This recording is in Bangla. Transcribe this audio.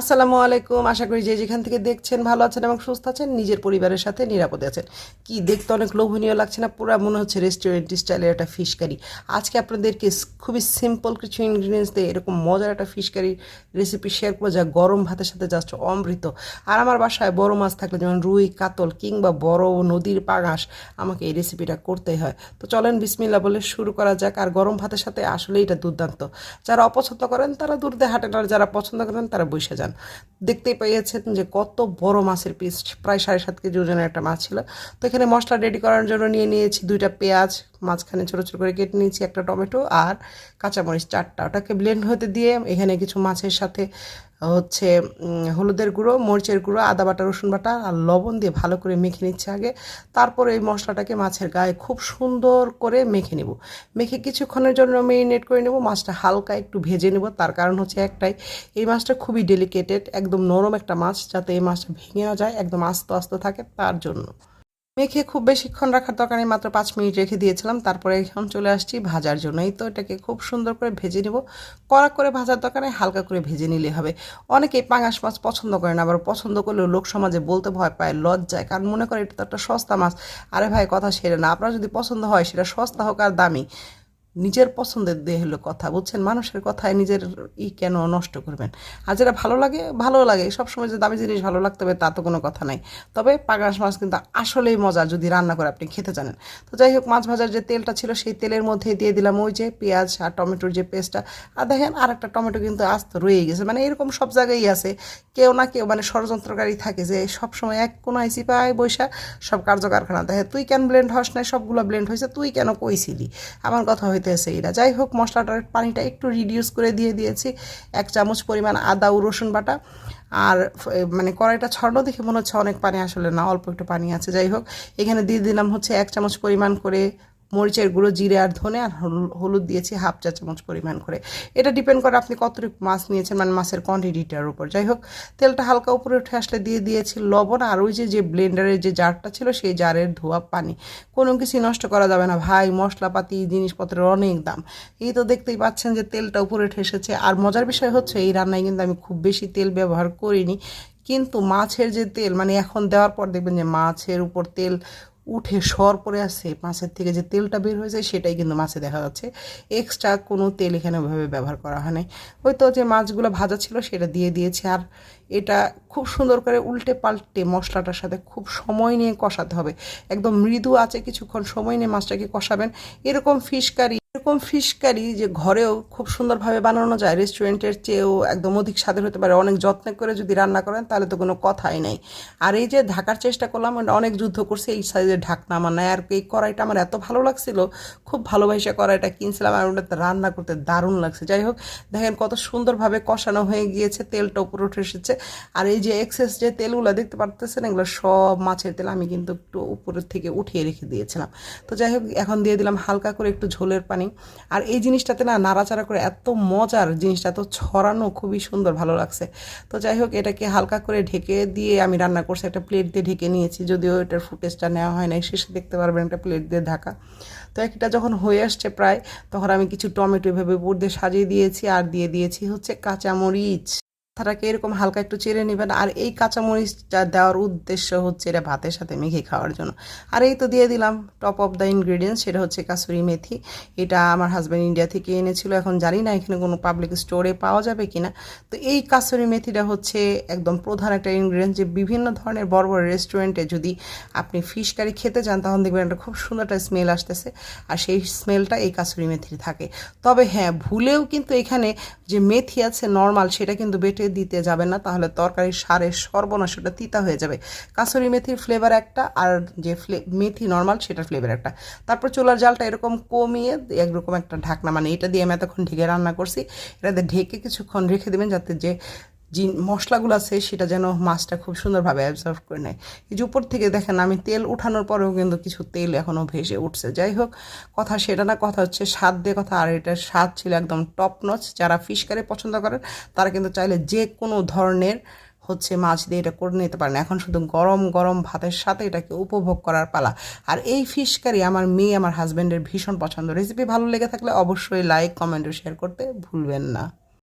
আসসালামু আলাইকুম। আশা করি যে যেখান থেকে দেখছেন ভালো আছেন এবং সুস্থ আছেন, নিজের পরিবারের সাথে নিরাপদে আছেন। কি দেখতে অনেক লোভনীয় লাগছে না? পুরো মনে হচ্ছে রেস্টুরেন্ট স্টাইলের একটা ফিশ কারি। আজকে আপনাদেরকে খুবই সিম্পল কিছু ইনগ্রিডিয়েন্টস দিয়ে এরকম মজার একটা ফিশ কারি রেসিপি শেয়ার করব, যা গরম ভাতের সাথে জাস্ট অমৃত। আর আমার বাসায় বড় মাছ থাকলে যেমন রুই, কাতল কিংবা বড় নদীর পাঙাশ, আমাকে এই রেসিপিটা করতেই হয়। তো চলেন বিসমিল্লা বলে শুরু করা যাক। আর গরম ভাতের সাথে আসলে এটা দুর্দান্ত। যারা অপছন্দ করেন তারা দূর দিয়ে হাঁটেন, আর যারা পছন্দ করেন তারা বসে যান। দেখতেই পেয়েছেন যে কত বড় মাছের পিস প্রায় সাড়ে সাত কেজি ওজনের একটা মাছ ছিল। তো এখানে মশলা রেডি করার জন্য নিয়ে নিয়েছি দুইটা পেঁয়াজ, মাঝখানে ছোটো ছোটো করে কেটে নিয়েছি একটা টমেটো আর কাঁচামরিচ চারটা। ওটাকে ব্লেন্ড হতে দিয়ে এখানে কিছু মাছের সাথে হচ্ছে হলুদের গুঁড়ো, মরিচের গুঁড়ো, আদা বাটা, রসুন বাটা আর লবণ দিয়ে ভালো করে মেখে নিচ্ছে আগে। তারপর এই মশলাটাকে মাছের গায়ে খুব সুন্দর করে মেখে নেব। মেখে কিছুক্ষণের জন্য মেরিনেট করে নেব। মাছটা হালকা একটু ভেজে নেব। তার কারণ হচ্ছে একটাই, এই মাছটা খুবই ডেলিকেটেড একদম নরম একটা মাছ, যাতে এই মাছটা ভেঙে না যায়, একদম আস্তে আস্তে থাকে তার জন্য। মেখে খুব বেশিক্ষণ রাখার দরকার নেই, মাত্র পাঁচ মিনিট রেখে দিয়েছিলাম, তারপরে এখন চলে আসছি ভাজার জন্য। এই তো এটাকে খুব সুন্দর করে ভেজে নেব। কড়া করে ভাজার দরকার নেই, হালকা করে ভেজে নিলে হবে। অনেকেই পাঙাশ মাছ পছন্দ করেন, আবার পছন্দ করলেও লোক সমাজে বলতে ভয় পায়, লজ্জায়, কারণ মনে করে এটা তো একটা সস্তা মাছ। আরে ভাই, কথা সেরে না, আপনার যদি পছন্দ হয় সেটা সস্তা হোক আর দামি। নিজের পছন্দের দিয়ে হলো কথা, বুঝছেন? মানুষের কথায় নিজের ই কেন নষ্ট করবেন? আর যেটা ভালো লাগে ভালো লাগে। সবসময় যে দামি জিনিস ভালো লাগতে হবে তা তো কোনো কথা নাই। তবে পাঙাশ মাছ কিন্তু আসলেই মজা যদি রান্না করে আপনি খেতে জানেন। তো যাই হোক, মাছ ভাজার যে তেলটা ছিল, সেই তেলের মধ্যে দিয়ে দিলাম ওই যে পেঁয়াজ আর টমেটোর যে পেস্টটা। আর দেখেন আর একটা টমেটো কিন্তু আস্ত রয়েই গেছে। মানে এরকম সব জায়গায় আছে। কেউ না কেউ মানে ষড়যন্ত্রকারী থাকে যে সব সময় এক কোনো আইসি পায় বৈশা সব কার্যকারখানা। দেখে তুই কেন ব্লেন্ড হস নাই? সবগুলো ব্লেন্ড হয়েছে তুই কেন কইছিলি? আমার কথা হইতেছে এরা। যাই হোক, মশলাটার পানিটা একটু রিডিউস করে দিয়ে দিয়েছি। এক চামচ পরিমাণ আদা ও রসুন বাটা। আর মানে কড়াইটা ছড়ানো দেখে মনে হচ্ছে অনেক পানি আসলে না, অল্প একটু পানি আছে। যাই হোক, এখানে দিয়ে দিলাম হচ্ছে এক চামচ পরিমাণ করে মরিচের গুঁড়ো, জিরে আর ধনে আর হল- হলুদ দিয়েছি হাফ চা চামচ পরিমাণ করে। এটা ডিপেন্ড করে আপনি কতটুকু মাছ নিয়েছেন মানে মাছের কোয়ান্টিটিটার উপর। যাই হোক, তেলটা হালকা উপরে উঠে আসলে দিয়ে দিয়েছি লবণ আর ওই যে যে ব্লেন্ডারের যে জারটা ছিল, সেই জারের ধোয়া পানি। কোনো কিছুই নষ্ট করা যাবে না। ভাই, মশলাপাতি, জিনিসপত্রের অনেক দাম। এই তো দেখতেই পাচ্ছেন যে, তেলটা উপরে উঠে এসেছে। আর মজার বিষয় হচ্ছে, এই রান্নায় কিন্তু আমি খুব বেশি তেল ব্যবহার করিনি। কিন্তু মাছের যে তেল মানে এখন দেওয়ার পর দেখবেন যে, মাছের উপর তেল উঠে সর পরে আছে মাছের থেকে যে তেলটা বের হয়েছে সেটাই কিন্তু মাছে দেখা যাচ্ছে। এক্সট্রা কোনো তেল এখানে ওইভাবে ব্যবহার করা হয় নাই। ওই তো যে মাছগুলো ভাজা ছিল সেটা দিয়ে দিয়েছে আর এটা খুব সুন্দর করে উল্টে পাল্টে মশলাটার সাথে খুব সময় নিয়ে কষাতে হবে। একদম মৃদু আছে কিছুক্ষণ সময় নিয়ে মাছটাকে কষাবেন। এরকম ফিশ কারি এরকম ফিশ কারি যে ঘরেও খুব সুন্দরভাবে বানানো যায় রেস্টুরেন্টের চেয়েও একদম অধিক স্বাদের হতে পারে, অনেক যত্ন করে যদি রান্না করেন তাহলে তো কোনো কথাই নেই। আর এই যে ঢাকার চেষ্টা করলাম এটা অনেক যুদ্ধ করছে, এই সাইজের ঢাকনা আমার নাই, আর এই কড়াইটা আমার এত ভালো লাগছিল, খুব ভালোবাসে কড়াইটা কিনছিলাম, আর ওটাতে রান্না করতে দারুণ লাগছে। যাই হোক, দেখেন কত সুন্দরভাবে কষানো হয়ে গিয়েছে, তেলটা উপরে উঠে এসেছে। আর এই যে এক্সেস যে তেলগুলো দেখতে পারতেছেন, এগুলো সব মাছের তেল আমি কিন্তু একটু উপরের থেকে উঠিয়ে রেখে দিয়েছিলাম। তো যাই হোক, এখন দিয়ে দিলাম হালকা করে একটু ঝোলের পানি আর এই জিনিসটাতে না নাড়াচাড়া করে এত মজার জিনিসটা তো ছড়ানো খুবই সুন্দর, ভালো লাগছে। তো যাই হোক, এটাকে হালকা করে ঢেকে দিয়ে আমি রান্না করছি। একটা প্লেট দিয়ে ঢেকে নিয়েছি, যদিও এটার ফুটেজটা নেওয়া হয় নাই। শেষে দেখতে পারবেন একটা প্লেট দিয়ে ঢাকা। তো একটা যখন হয়ে আসছে প্রায়, তখন আমি কিছু টমেটো এভাবে উপর দিয়ে সাজিয়ে দিয়েছি আর দিয়ে দিয়েছি হচ্ছে কাঁচামরিচ। মাথাটাকে এরকম হালকা একটু চেড়ে নেবেন। আর এই কাঁচামরিচটা দেওয়ার উদ্দেশ্য হচ্ছে এটা ভাতের সাথে মেখে খাওয়ার জন্য। আর এই তো দিয়ে দিলাম টপ অফ দ্য ইনগ্রিডিয়েন্টস সেটা হচ্ছে কাসুরি মেথি। এটা আমার হাজব্যান্ড ইন্ডিয়া থেকে এনেছিল, এখন জানি না এখানে কোনো পাবলিক স্টোরে পাওয়া যাবে কি না তো এই কাসুরি মেথিটা হচ্ছে একদম প্রধান একটা ইনগ্রিডিয়েন্ট যে বিভিন্ন ধরনের বড় বড় রেস্টুরেন্টে যদি আপনি ফিশ কারি খেতে চান, তখন দেখবেন একটা খুব সুন্দর একটা স্মেল আসতেছে। আর সেই স্মেলটা এই কাসুরি মেথির থাকে। তবে হ্যাঁ ভুলেও কিন্তু এখানে যে মেথি আছে নর্মাল সেটা কিন্তু বেটে দিতে যাবেন না, তাহলে তরকারির সারের সর্বনাশ ওটা তিতা হয়ে যাবে। কাসুরি মেথির ফ্লেভার একটা, আর যে ফ্লে মেথি নর্মাল সেটার ফ্লেভার একটা। তারপর চোলার জালটা এরকম কমিয়ে একরকম একটা ঢাকনা মানে এটা দিয়ে আমি এতক্ষণ ঢেকে রান্না করছি। এটাতে ঢেকে কিছুক্ষণ রেখে দেবেন, যাতে যে যে মশলাগুলো আছে সেটা যেন মাছটা খুব সুন্দরভাবে অ্যাবজর্ভ করে নেয়। এই যে উপর থেকে দেখেন, আমি তেল উঠানোর পরেও কিন্তু কিছু তেল এখনও ভেসে উঠছে। যাই হোক, কথা সেটা না, কথা হচ্ছে স্বাদ দিয়ে কথা। আর এটার স্বাদ ছিল একদম টপ নচ যারা ফিশ কারি পছন্দ করেন, তারা কিন্তু চাইলে যে কোনো ধরনের হচ্ছে মাছ দিয়ে এটা করে নিতে পারেন। এখন শুধু গরম গরম ভাতের সাথে এটাকে উপভোগ করার পালা। আর এই ফিশ কারি আমার মেয়ে, আমার হাজব্যান্ডের ভীষণ পছন্দ। রেসিপি ভালো লেগে থাকলে অবশ্যই লাইক কমেন্ট ও শেয়ার করতে ভুলবেন না।